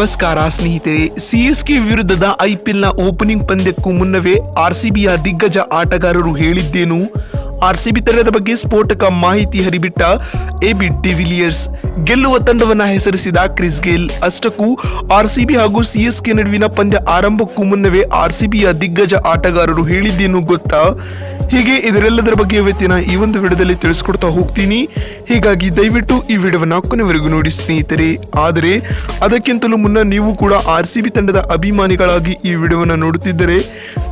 ನಮಸ್ಕಾರ ಸ್ನೇಹಿತರೆ ಸಿಎಸ್ಕೆ ವಿರುದ್ಧದ ಐಪಿಎಲ್ನ ಓಪನಿಂಗ್ ಪಂದ್ಯಕ್ಕೂ ಮುನ್ನವೇ ಆರ್ಸಿಬಿಯ ದಿಗ್ಗಜ ಆಟಗಾರರು ಹೇಳಿದ್ದೇನು? ಆರ್ಸಿಬಿ ತಂಡದ ಬಗ್ಗೆ ಸ್ಫೋಟಕ ಮಾಹಿತಿ ಹರಿಬಿಟ್ಟ ಎಬಿ ಡಿವಿಲಿಯರ್ಸ್. ಗೆಲ್ಲುವ ತಂಡವನ್ನ ಹೆಸರಿಸಿದ ಕ್ರಿಸ್ ಗೇಲ್. ಅಷ್ಟಕ್ಕೂ ಆರ್ಸಿಬಿ ಹಾಗೂ ಸಿಎಸ್ಕೆ ನಡುವಿನ ಪಂದ್ಯ ಆರಂಭಕ್ಕೂ ಮುನ್ನವೇ ಆರ್ಸಿಬಿಯ ದಿಗ್ಗಜ ಆಟಗಾರರು ಹೇಳಿದ್ದೇನು ಗೊತ್ತಾ? ಹೀಗೆ ಇದರೆಲ್ಲದರ ಬಗ್ಗೆ ಇವತ್ತಿನ ಈ ಒಂದು ವಿಡಿಯೋದಲ್ಲಿ ತಿಳಿಸ್ಕೊಡ್ತಾ ಹೋಗ್ತೀನಿ. ಹೀಗಾಗಿ ದಯವಿಟ್ಟು ಈ ವಿಡಿಯೋವನ್ನು ಕೊನೆವರೆಗೂ ನೋಡಿ ಸ್ನೇಹಿತರೆ. ಆದರೆ, ಅದಕ್ಕಿಂತಲೂ ಮುನ್ನ ನೀವು ಕೂಡ ಆರ್ ಸಿ ತಂಡದ ಅಭಿಮಾನಿಗಳಾಗಿ ಈ ವಿಡಿಯೋವನ್ನು ನೋಡುತ್ತಿದ್ದರೆ,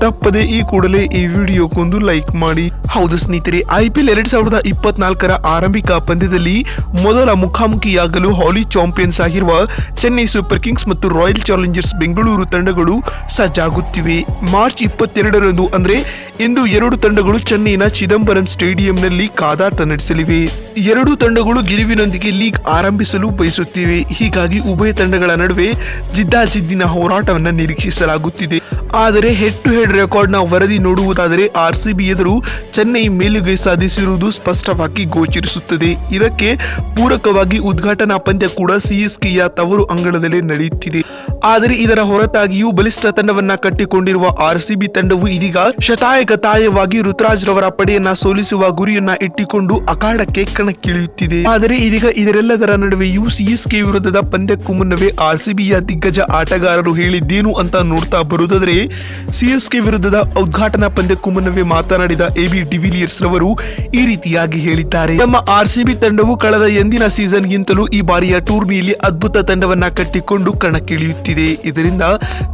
ತಪ್ಪದೆ ಈ ಕೂಡಲೇ ಈ ವಿಡಿಯೋಕ್ಕೊಂದು ಲೈಕ್ ಮಾಡಿ. ಹೌದು ಸ್ನೇಹಿತರೆ, ಐ ಪಿ ಎಲ್ ಎರಡ್ ಸಾವಿರದ ಇಪ್ಪತ್ನಾಲ್ಕರ ಆರಂಭಿಕ ಪಂದ್ಯದಲ್ಲಿ ಮೊದಲ ಮುಖಾಮುಖಿಯಾಗಲು ಹಾಲಿ ಚಾಂಪಿಯನ್ಸ್ ಆಗಿರುವ ಚೆನ್ನೈ ಸೂಪರ್ ಕಿಂಗ್ಸ್ ಮತ್ತು ರಾಯಲ್ ಚಾಲೆಂಜರ್ಸ್ ಬೆಂಗಳೂರು ತಂಡಗಳು ಸಜ್ಜಾಗುತ್ತಿವೆ. ಮಾರ್ಚ್ ಇಪ್ಪತ್ತೆರಡರಂದು ಅಂದ್ರೆ ಇಂದು ಎರಡು ತಂಡಗಳು ಚೆನ್ನೈನ ಚಿದಂಬರಂ ಸ್ಟೇಡಿಯಂನಲ್ಲಿ ಕಾದಾಟ ನಡೆಸಲಿವೆ. ಎರಡೂ ತಂಡಗಳು ಗೆಲುವಿನೊಂದಿಗೆ ಲೀಗ್ ಆರಂಭಿಸಲು ಬಯಸುತ್ತಿವೆ. ಹೀಗಾಗಿ ಉಭಯ ತಂಡಗಳ ನಡುವೆ ಜಿದ್ದಾಜಿದ್ದಿನ ಹೋರಾಟವನ್ನು ನಿರೀಕ್ಷಿಸಲಾಗುತ್ತಿದೆ. ಆದರೆ ಹೆಡ್ ಟು ಹೆಡ್ ರೆಕಾರ್ಡ್ನ ವರದಿ ನೋಡುವುದಾದರೆ ಆರ್ ಸಿ ಬಿ ಎದುರು ಚೆನ್ನೈ ಮೇಲುಗೈ ಸಾಧಿಸಿರುವುದು ಸ್ಪಷ್ಟವಾಗಿ ಗೋಚರಿಸುತ್ತದೆ. ಇದಕ್ಕೆ ಪೂರಕವಾಗಿ ಉದ್ಘಾಟನಾ ಪಂದ್ಯ ಕೂಡ ಸಿಎಸ್ಕೆಯ ತವರು ಅಂಗಳದಲ್ಲೇ ನಡೆಯುತ್ತಿದೆ. ಆದರೆ ಇದರ ಹೊರತಾಗಿಯೂ ಬಲಿಷ್ಠ ತಂಡವನ್ನ ಕಟ್ಟಿಕೊಂಡಿರುವ ಆರ್ ಸಿಬಿ ತಂಡವು ಇದೀಗ ಶತಾಯಗತಾಯವಾಗಿ ಋತುರಾಜ್ ರವರ ಪಡೆಯನ್ನ ಸೋಲಿಸುವ ಗುರಿಯನ್ನ ಇಟ್ಟಿಕೊಂಡು ಅಖಾಡಕ್ಕೆ ಕಣಕ್ಕಿಳಿಯುತ್ತಿದೆ. ಆದರೆ ಇದೀಗ ಇದರೆಲ್ಲದರ ನಡುವೆಯೂ ಸಿಎಸ್ಕೆ ವಿರುದ್ಧದ ಪಂದ್ಯಕ್ಕೂ ಮುನ್ನವೇ ಬಿಯ ದಿಗ್ಗಜ ಆಟಗಾರರು ಹೇಳಿದ್ದೇನು ಅಂತ ನೋಡ್ತಾ ಬರುವುದಾದರೆ, ಸಿಎಸ್ಕೆ ವಿರುದ್ಧದ ಉದ್ಘಾಟನಾ ಪಂದ್ಯಕ್ಕೂ ಮುನ್ನವೇ ಮಾತನಾಡಿದ ಎಬಿ ಡಿವಿಲಿಯರ್ಸ್ ರವರು ಈ ರೀತಿಯಾಗಿ ಹೇಳಿದ್ದಾರೆ. ನಮ್ಮ ಆರ್ ಸಿಬಿ ತಂಡವು ಕಳೆದ ಎಂದಿನ ಸೀಸನ್ಗಿಂತಲೂ ಈ ಬಾರಿಯ ಟೂರ್ನಿಯಲ್ಲಿ ಅದ್ಭುತ ತಂಡವನ್ನ ಕಟ್ಟಿಕೊಂಡು ಕಣಕ್ಕಿಳಿಯುತ್ತಿದೆ. ಇದರಿಂದ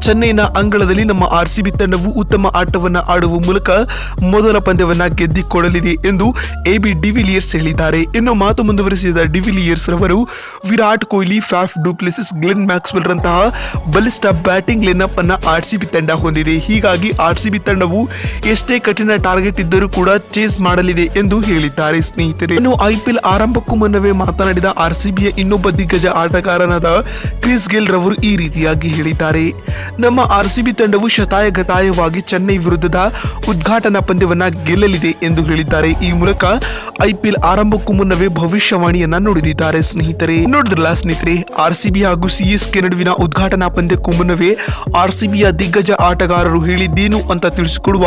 ಚೆನ್ನೈನ ಅಂಗಳದಲ್ಲಿ ನಮ್ಮ ಆರ್ಸಿಬಿ ತಂಡವು ಉತ್ತಮ ಆಟವನ್ನು ಆಡುವ ಮೂಲಕ ಮೊದಲ ಪಂದ್ಯವನ್ನ ಗೆದ್ದಿಕೊಳ್ಳಲಿದೆ ಎಂದು ಎಬಿ ಡಿವಿಲಿಯರ್ಸ್ ಹೇಳಿದ್ದಾರೆ. ಇನ್ನು ಮಾತು ಮುಂದುವರೆಸಿದ ಡಿವಿಲಿಯರ್ಸ್ ರವರು Virat Kohli, Faf du Plessis, Glenn Maxwell ರಂತಹ ಬಲಿಷ್ಠ ಬ್ಯಾಟಿಂಗ್ ಲೆನ್ಅಪ್ ಅನ್ನು ಆರ್ಸಿಬಿ ತಂಡ ಹೊಂದಿದೆ. ಹೀಗಾಗಿ ಆರ್ಸಿಬಿ ತಂಡವು ಎಷ್ಟೇ ಕಠಿಣ ಟಾರ್ಗೆಟ್ ಇದ್ದರೂ ಕೂಡ ಚೇಸ್ ಮಾಡಲಿದೆ ಎಂದು ಹೇಳಿದ್ದಾರೆ ಸ್ನೇಹಿತರೆ. ಇನ್ನು ಐಪಿಎಲ್ ಆರಂಭಕ್ಕೂ ಮುನ್ನವೇ ಮಾತನಾಡಿದ ಆರ್ಸಿಬಿಯ ಇನ್ನೊಬ್ಬ ದಿಗ್ಗಜ ಆಟಗಾರನಾದ ಕ್ರಿಸ್ ಗೇಲ್ ರವರು ಈ ರೀತಿಯಾಗಿ ಹೇಳಿದ್ದಾರೆ. ನಮ್ಮ ಆರ್ ಸಿ ಬಿ ತಂಡವು ಶತಾಯಗತಾಯವಾಗಿ ಚೆನ್ನೈ ವಿರುದ್ಧದ ಉದ್ಘಾಟನಾ ಪಂದ್ಯವನ್ನ ಗೆಲ್ಲಲಿದೆ ಎಂದು ಹೇಳಿದ್ದಾರೆ. ಈ ಮೂಲಕ ಐಪಿಎಲ್ ಆರಂಭಕ್ಕೂ ಮುನ್ನವೇ ಭವಿಷ್ಯವಾಣಿಯನ್ನ ನುಡಿದಿದ್ದಾರೆ. ಸ್ನೇಹಿತರೆ, ನೋಡಿದ್ರಲ್ಲ ಸ್ನೇಹಿತರೆ ಆರ್ ಸಿ ಬಿ ಹಾಗೂ ಸಿಎಸ್ಕೆ ನಡುವಿನ ಉದ್ಘಾಟನಾ ಪಂದ್ಯಕ್ಕೂ ಮುನ್ನವೇ ಆರ್ ಸಿಬಿಯ ದಿಗ್ಗಜ ಆಟಗಾರರು ಹೇಳಿದ್ದೇನು ಅಂತ ತಿಳಿಸಿಕೊಡುವ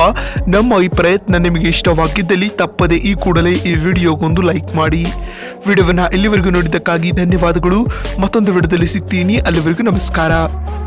ನಮ್ಮ ಈ ಪ್ರಯತ್ನ ನಿಮಗೆ ಇಷ್ಟವಾಗಿದ್ದಲ್ಲಿ ತಪ್ಪದೆ ಈ ಕೂಡಲೇ ಈ ವಿಡಿಯೋಗೊಂದು ಲೈಕ್ ಮಾಡಿ. ವಿಡಿಯೋವನ್ನು ಇಲ್ಲಿವರೆಗೂ ನೋಡಿದ್ದಕ್ಕಾಗಿ ಧನ್ಯವಾದಗಳು. ಮತ್ತೊಂದು ವಿಡಿಯೋದಲ್ಲಿ ಸಿಗ್ತೀನಿ. ಅಲ್ಲಿವರೆಗೂ ನಮಸ್ಕಾರ. out.